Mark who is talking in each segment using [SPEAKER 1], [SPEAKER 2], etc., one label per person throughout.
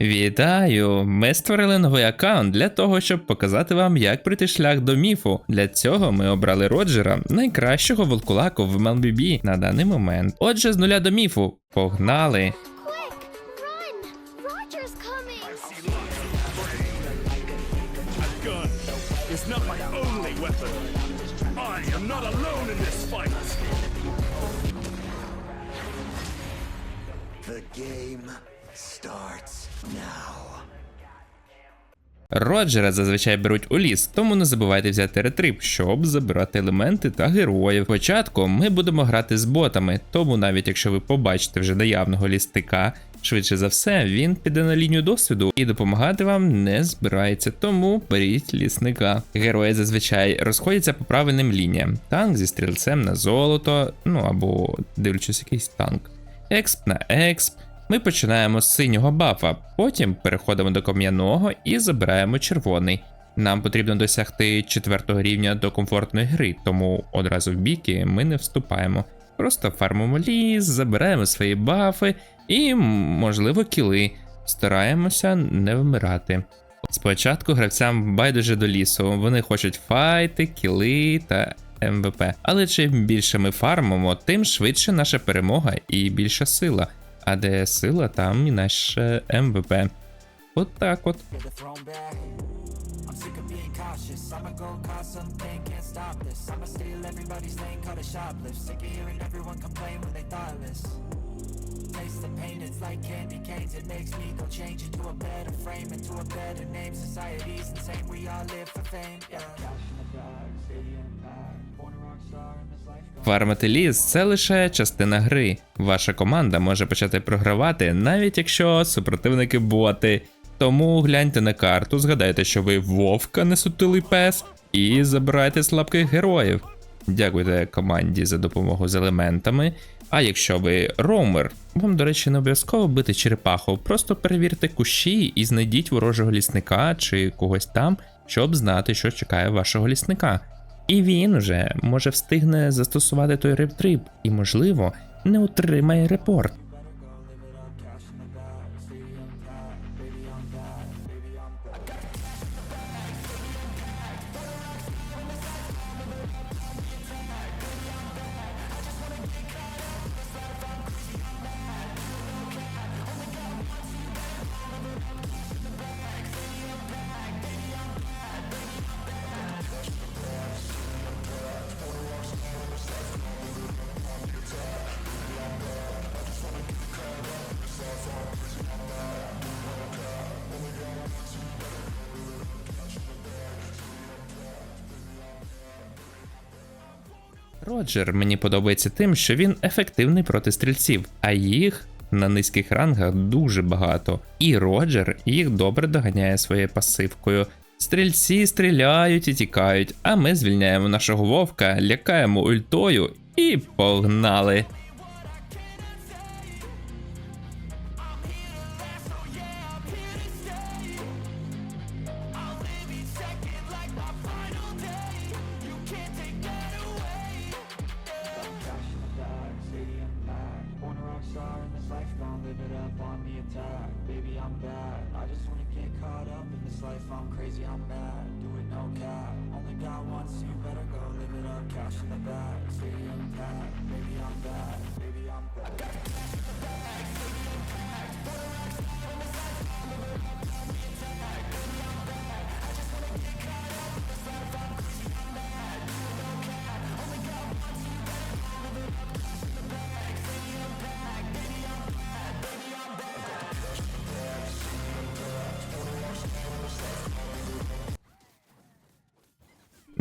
[SPEAKER 1] Вітаю! Ми створили новий аккаунт для того, щоб показати вам, як пройти шлях до міфу. Для цього ми обрали Роджера, найкращого волкулаку в MLBB на даний момент. Отже, з нуля до міфу. Погнали! Роджера зазвичай беруть у ліс, тому не забувайте взяти ретрип, щоб забирати елементи та героїв. Спочатку ми будемо грати з ботами, тому навіть якщо ви побачите вже наявного лістика, швидше за все він піде на лінію досвіду і допомагати вам не збирається, тому беріть лісника. Герої зазвичай розходяться по правильним лініям. Танк зі стрільцем на золото, ну або дивлячись якийсь танк. Експ на експ. Ми починаємо з синього бафа, потім переходимо до кам'яного і забираємо червоний. Нам потрібно досягти четвертого рівня до комфортної гри, тому одразу в біки ми не вступаємо. Просто фармимо ліс, забираємо свої бафи і, можливо, кіли. Стараємося не вмирати. Спочатку гравцям байдуже до лісу, вони хочуть файти, кіли та МВП. Але чим більше ми фармимо, тим швидше наша перемога і більша сила. А де сила, там і наше МВП. От так от.
[SPEAKER 2] Taste the pain, it's like candy canes. It makes me go change into a better frame, into a better name. Society's insane, we all live for fame. Yeah.
[SPEAKER 1] Фармити ліс це лише частина гри. Ваша команда може почати програвати, навіть якщо супротивники боти. Тому гляньте на карту, згадайте, що ви вовка не сутилий пес, і забирайте слабких героїв. Дякуйте команді за допомогу з елементами. А якщо ви роумер, вам, до речі, не обов'язково бити черепаху, просто перевірте кущі і знайдіть ворожого лісника чи когось там, щоб знати, що чекає вашого лісника. І він уже може встигне застосувати той рептрип і, можливо, не отримає репорт. Роджер мені подобається тим, що він ефективний проти стрільців, а їх на низьких рангах дуже багато. І Роджер їх добре доганяє своєю пасивкою. Стрільці стріляють і тікають, а ми звільняємо нашого вовка, лякаємо ультою і погнали.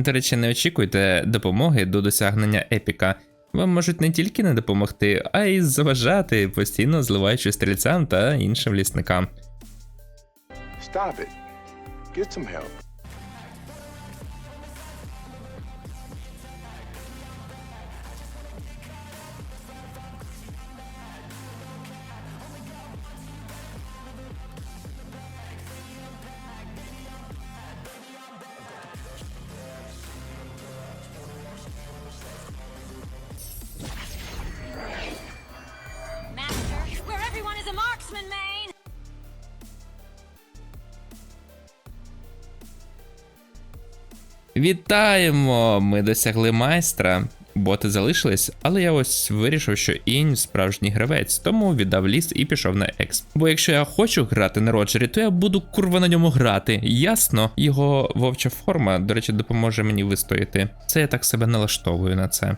[SPEAKER 1] До речі, не очікуйте допомоги до досягнення епіка. Вам можуть не тільки не допомогти, а й заважати, постійно зливаючи стрільцям та іншим лісникам.
[SPEAKER 3] Stop it. Get some help.
[SPEAKER 1] Вітаємо! Ми досягли майстра. Боти залишились, але я ось вирішив, що інь справжній гравець, тому віддав ліс і пішов на екс. Бо якщо я хочу грати на Роджері, то я буду курва на ньому грати. Ясно, його вовча форма, до речі, допоможе мені вистояти. Це я так себе налаштовую на це.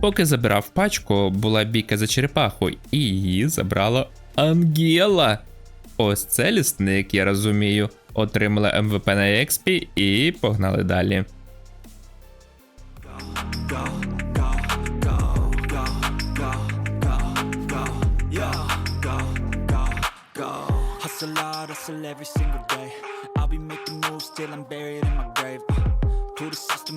[SPEAKER 1] Поки забирав пачку, була бійка за черепаху, і її забрала Ангела. Ось це лісник, я розумію. Отримала МВП на експі і погнали далі.
[SPEAKER 2] every single day. I'll be making moves till I'm buried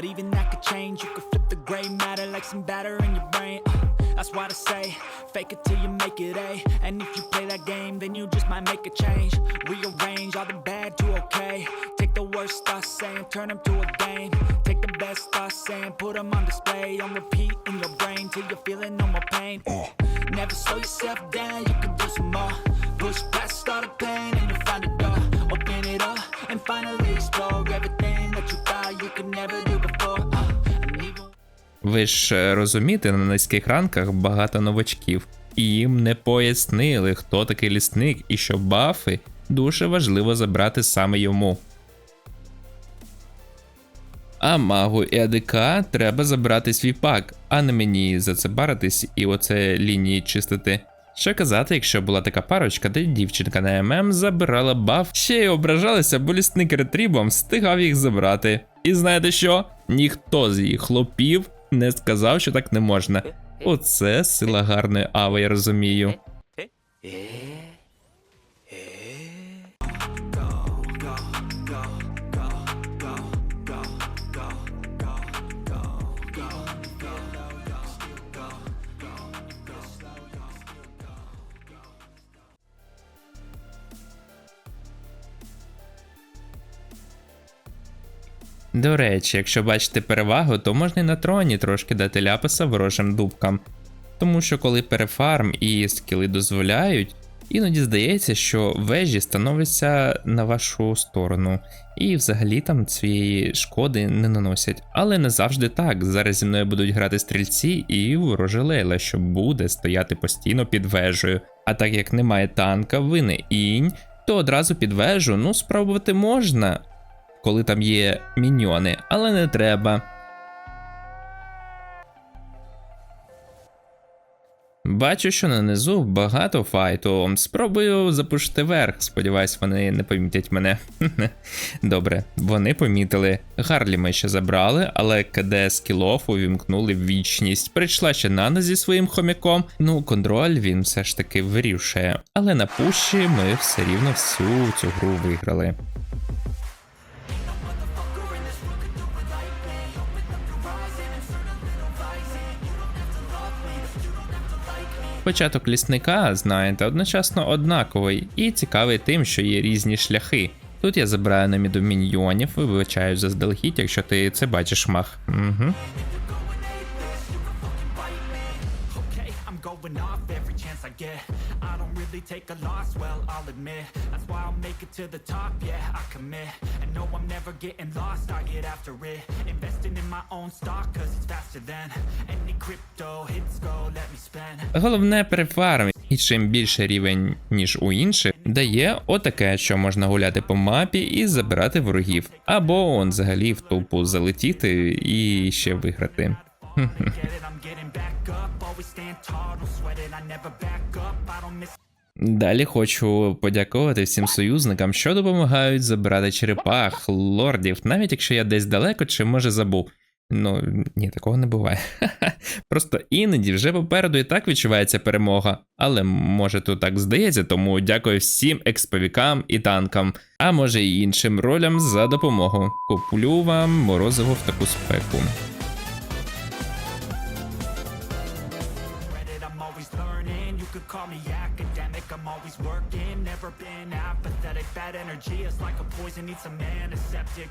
[SPEAKER 2] but even that could change. You could flip the gray matter like some batter in your brain. Uh, That's why I say, fake it till you make it A. And if you play that game, then you just might make a change. Rearrange all the bad to okay. Take the worst thoughts saying, turn them to a game. Take the best thoughts saying, put them on display. On repeat in your brain till you're feeling no more pain. Never slow yourself down, you can do some more. Push past all the pain and you'll find a door. Open it up and finally explore everything
[SPEAKER 1] Ви ж е, розумієте, на низьких ранках багато новачків, і їм не пояснили, хто такий лісник і що бафи дуже важливо забрати саме йому. А магу і АДК треба забрати свій пак, а не мені за це баритись і оце лінії чистити. Що казати, якщо була така парочка, де дівчинка на ММ забирала баф, ще й ображалася, бо лісник ретрібом встигав їх забрати. І знаєте що? Ніхто з її хлопів не сказав, що так не можна. Оце сила гарної ави, я розумію. До речі, якщо бачите перевагу, то можна і на троні трошки дати ляпаса ворожим дубкам. Тому що коли перефарм і скіли дозволяють, іноді здається, що вежі становляться на вашу сторону, і взагалі там цієї шкоди не наносять. Але не завжди так. Зараз зі мною будуть грати стрільці і вороже лейла, що буде стояти постійно під вежею. А так як немає танка, ви не інь, то одразу під вежу ну спробувати можна, коли там є міньйони, але не треба. Бачу, що на низу багато файту. Спробую запушити верх. Сподіваюсь, вони не помітять мене. Добре, вони помітили. Гарлі ми ще забрали, але КД скілов увімкнули в вічність. Прийшла ще Нана зі своїм хомяком. Ну, контроль він все ж таки вирішує. Але на пуші ми все рівно всю цю гру виграли. Початок лісника, знаєте, одночасно однаковий і цікавий тим, що є різні шляхи. Тут я забираю на міду міньйонів, вибачаю заздалегідь, якщо ти це бачиш мах. Угу.
[SPEAKER 2] Okay, really take a loss, well, I'll admit That's why I'll make it to the top, yeah, I commit And no, I'm never getting lost, I get after it Investing in my own stock, cause it's faster than Any crypto hits go, let me spend
[SPEAKER 1] Головне перефарм, і чим більше рівень, ніж у інших, дає отаке, що можна гуляти по мапі і забирати ворогів, або он взагалі в толпу залетіти і ще виграти. Далі хочу подякувати всім союзникам, що допомагають забирати черепах, лордів, навіть якщо я десь далеко чи може забув. Ну ні, такого не буває. Просто іноді вже попереду і так відчувається перемога. Але може тут так здається, тому дякую всім експовікам і танкам, а може і іншим ролям за допомогу. Куплю вам морозиво в таку спеку.
[SPEAKER 2] Energy is like a poison, needs a man, a septic.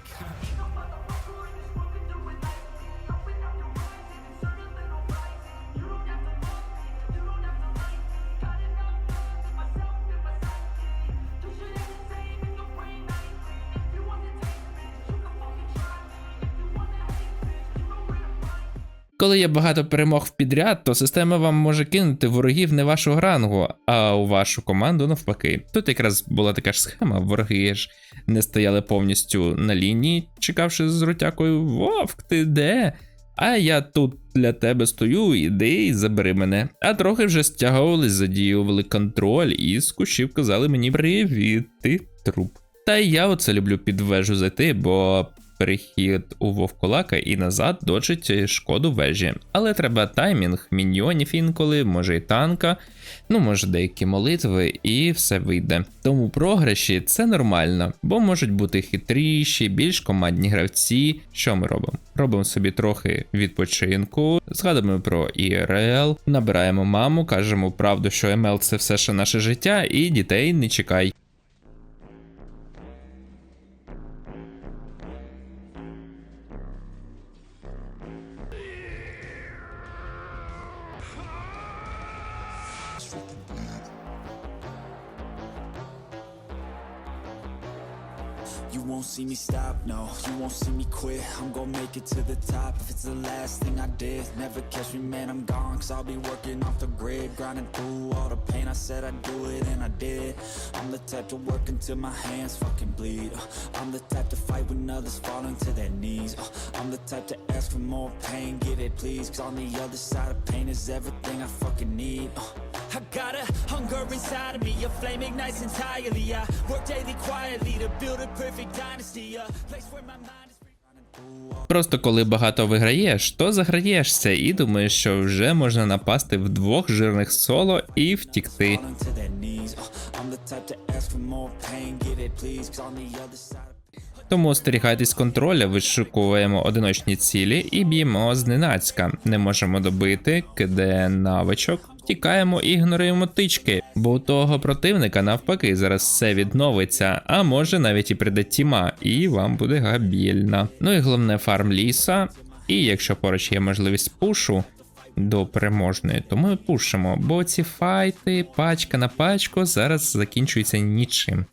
[SPEAKER 1] Коли є багато перемог в підряд, то система вам може кинути ворогів не вашого рангу, а у вашу команду навпаки. Тут якраз була така ж схема, вороги ж не стояли повністю на лінії, чекавши з ротякою Вовк, ти де? А я тут для тебе стою, іди і забери мене. А трохи вже стягували, задіювали контроль і з кущів казали мені привіт, ти труп. Та й я оце люблю під вежу зайти, бо перехід у вовкулака і назад дочить шкоду вежі. Але треба таймінг, міньйонів інколи, може і танка, ну може деякі молитви, і все вийде. Тому програші це нормально, бо можуть бути хитріші, більш командні гравці. Що ми робимо? Робимо собі трохи відпочинку, згадуємо про ІРЛ, набираємо маму, кажемо правду, що МЛ це все ще наше життя, і дітей не чекай.
[SPEAKER 2] Stop, no, you won't see me quit. I'm gonna make it to the top. If it's the last thing I did Never catch me, man, I'm gone. Cause I'll be working off the grid Grinding through all the pain, I said I'd do it and I did. I'm the type to work until my hands fucking bleed. I'm the type to fight when others falling to their knees. I'm the type to ask for more pain, give it please. Cause on the other side of pain is everything I fucking need I got a hunger inside of me, a flame ignites entirely I work daily quietly to build a perfect dynasty A place where my mind is
[SPEAKER 1] Просто коли багато виграєш, то заграєшся і думаєш, що вже можна напасти в двох жирних соло і втікти. Тому остерігайтесь контроля, вишукуємо одиночні цілі і б'ємо зненацька. Не можемо добити, киде навичок, втікаємо і ігноруємо тички, бо у того противника навпаки зараз все відновиться, а може навіть і прийде тіма, і вам буде габільна. Ну і головне фарм ліса. І якщо поруч є можливість пушу до переможної, то ми пушимо, бо ці файти, пачка на пачку зараз закінчуються нічим.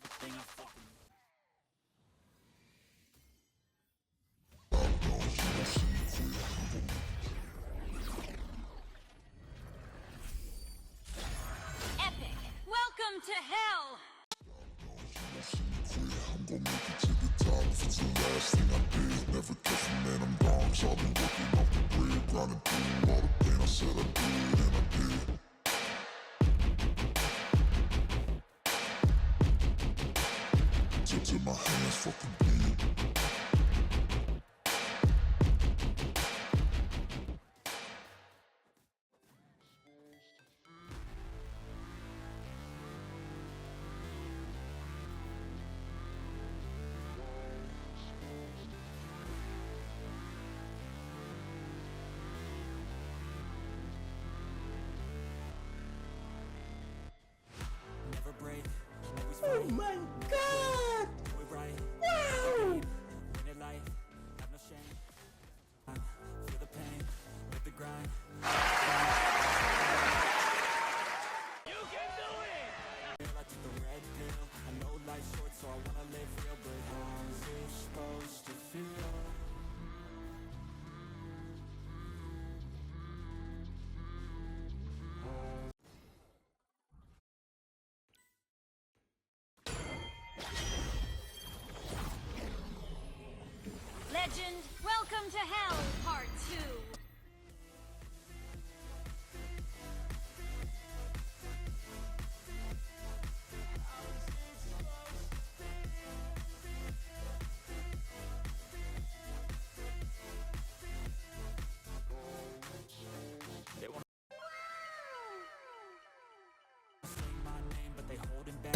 [SPEAKER 2] didn't Oh my god!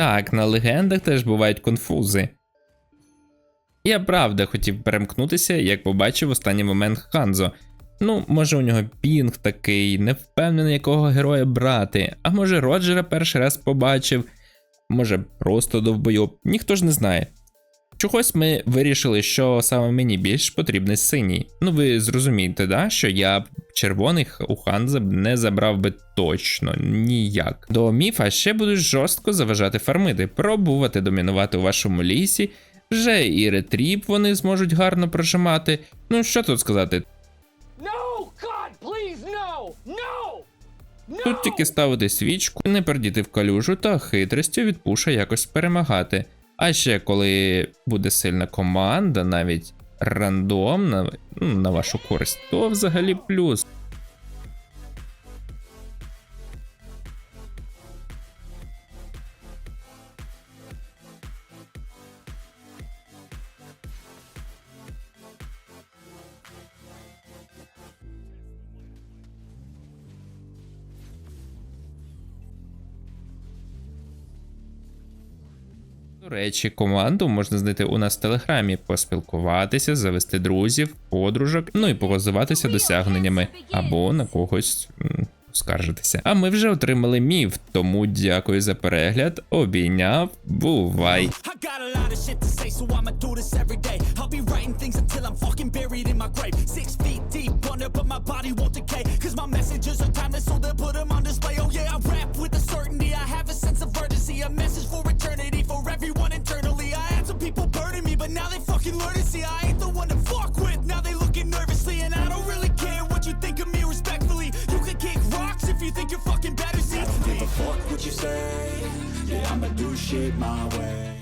[SPEAKER 1] Так, на легендах теж бувають конфузи. Я правда хотів перемкнутися, як побачив в останній момент Ханзо. Ну, може, у нього пінг такий, не впевнений, якого героя брати, а може Роджера перший раз побачив, може просто довбойоб, ніхто ж не знає. Чогось ми вирішили, що саме мені більш потрібний синій. Ну ви зрозумієте, да, що я червоних у Ханза б не забрав би точно ніяк. До міфа ще будуть жорстко заважати фармити, пробувати домінувати у вашому лісі. Вже і ретріп вони зможуть гарно прожимати. Ну що тут сказати?
[SPEAKER 4] No! God, please, no! No! No!
[SPEAKER 1] Тут тільки ставити свічку, не пердіти в калюжу та хитрістю від пуша якось перемагати. А ще коли буде сильна команда, навіть рандомна ну, на вашу користь, то взагалі плюс. До речі, команду можна знайти у нас в телеграмі, поспілкуватися, завести друзів, подружок, ну і погазуватися досягненнями або на когось скаржитися. А ми вже отримали міф, тому дякую за перегляд. Обійняв, бувай!
[SPEAKER 2] But my body won't decay. Cause my messages are timeless, so they'll put them on display. Oh yeah, I rap say. Yeah, I'ma do shit my way.